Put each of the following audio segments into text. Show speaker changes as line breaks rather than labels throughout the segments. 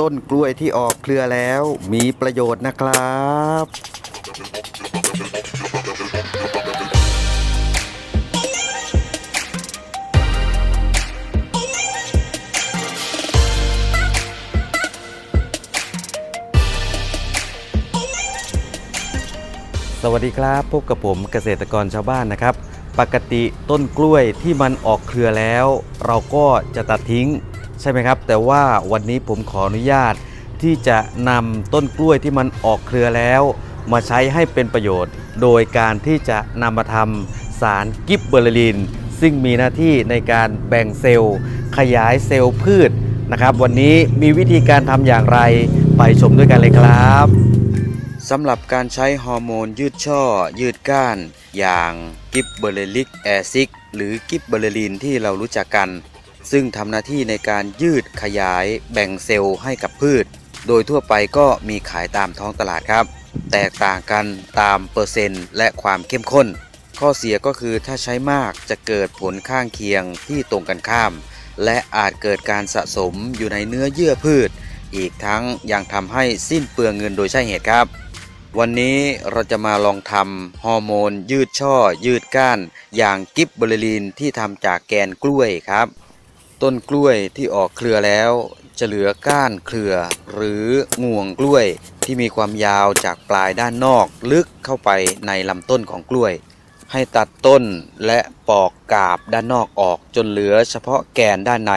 ต้นกล้วยที่ออกเครือแล้วมีประโยชน์นะครับสวัสดีครับพบกับผมเกษตรกรชาวบ้านนะครับ ปกติต้นกล้วยที่มันออกเครือแล้ว เราก็จะตัดทิ้ง ใช่ไหมครับ แต่ว่าวันนี้ผมขออนุญาตที่จะนำต้นกล้วยที่มันออกเครือแล้ว มาใช้ให้เป็นประโยชน์ โดยการที่จะนำมาทำสารกิบเบอร์ลิน ซึ่งมีหน้าที่ในการแบ่งเซลล์ ขยายเซลล์พืชนะครับ วันนี้มีวิธีการทำอย่างไรไปชมด้วยกันเลยครับสำหรับการใช้ฮอร์โมนยืดช่อ ยืดก้าน อย่างกิบเบอร์เลลิกแอซิก หรือกิบเบอร์เลลินที่เรารู้จักกัน ซึ่งทำหน้าที่ในการยืดขยายแบ่งเซลล์ให้กับพืช โดยทั่วไปก็มีขายตามท้องตลาดครับ แตกต่างกันตามเปอร์เซ็นต์และความเข้มข้น ข้อเสียก็คือถ้าใช้มากจะเกิดผลข้างเคียงที่ตรงกันข้าม และอาจเกิดการสะสมอยู่ในเนื้อเยื่อพืช อีกทั้งยังทำให้สิ้นเปลืองเงินโดยใช่เหตุครับ วันนี้เราจะมาลองทำฮอร์โมน ยืดช่อ ยืดก้าน อย่างกิบเบอร์ลินที่ทำจากแกนกล้วยครับ ต้นกล้วยที่ออกเครือแล้ว จะเหลือก้านเครือ หรืองวงกล้วยที่มีความยาวจากปลายด้านนอกลึกเข้าไปในลำต้นของกล้วย ให้ตัดต้นและปอกกาบด้านนอกออกจนเหลือเฉพาะแกนด้านใน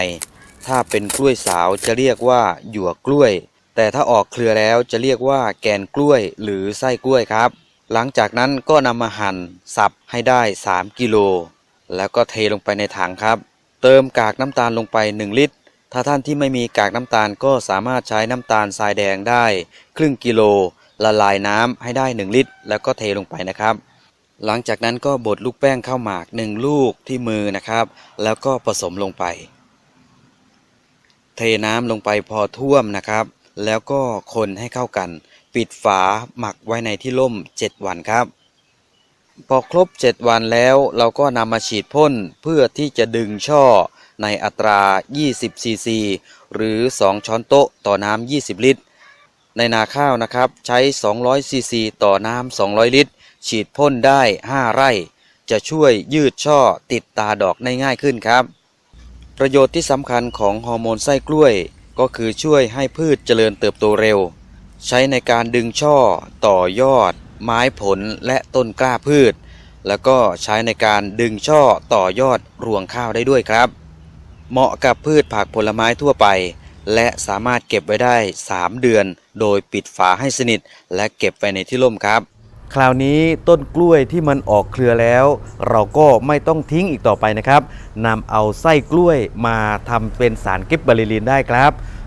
ถ้าเป็นกล้วยสาวจะเรียกว่าหยวกกล้วย แต่ถ้าออกเครือแล้วจะเรียกว่าแกนกล้วยหรือไส้กล้วยครับ หลังจากนั้นก็นำมาหั่นสับให้ได้ 3 กิโล แล้วก็เทลงไปในถังครับ เติมกากน้ำตาลลงไป 1 ลิตร ถ้าท่านที่ไม่มีกากน้ำตาลก็สามารถใช้น้ำตาลทรายแดงได้ ครึ่งกิโล ละลายน้ำให้ได้ 1 ลิตร แล้วก็เทลงไปนะครับ หลังจากนั้นก็บดลูกแป้งข้าวหมาก 1 ลูกที่มือนะครับ แล้วก็ผสมลงไป เทน้ำลงไปพอท่วมนะครับ แล้วก็คนให้เข้ากัน ปิดฝาหมักไว้ในที่ร่ม 7 วันครับ พอครบ 7 วันแล้วเราก็นำมาฉีดพ่นเพื่อที่จะดึงช่อในอัตรา 20 ซีซี หรือ 2 ช้อนโต๊ะต่อน้ำ 20 ลิตร ในนาข้าวนะครับใช้ 200 ซีซี ต่อน้ำ 200 ลิตร ฉีดพ่นได้ 5 ไร่ จะช่วยยืดช่อติดตาดอกได้ง่ายขึ้นครับ ประโยชน์ที่สำคัญของฮอร์โมนไส้กล้วย ก็คือช่วยให้พืชเจริญเติบโตเร็ว ใช้ในการดึงช่อต่อยอด ไม้ผลและต้นกล้าพืช แล้วก็ใช้ในการดึงช่อต่อยอดรวงข้าวได้ด้วยครับ เหมาะกับพืชผักผลไม้ทั่วไป และสามารถเก็บไว้ได้ 3 เดือน โดยปิดฝาให้สนิท และเก็บไว้ในที่ร่มครับ คราวนี้ต้นกล้วยที่มันออกเครือแล้ว เราก็ไม่ต้องทิ้งอีกต่อไปนะครับนำเอาไส้กล้วยมาทำเป็นสารกิบบาลิลินได้ครับ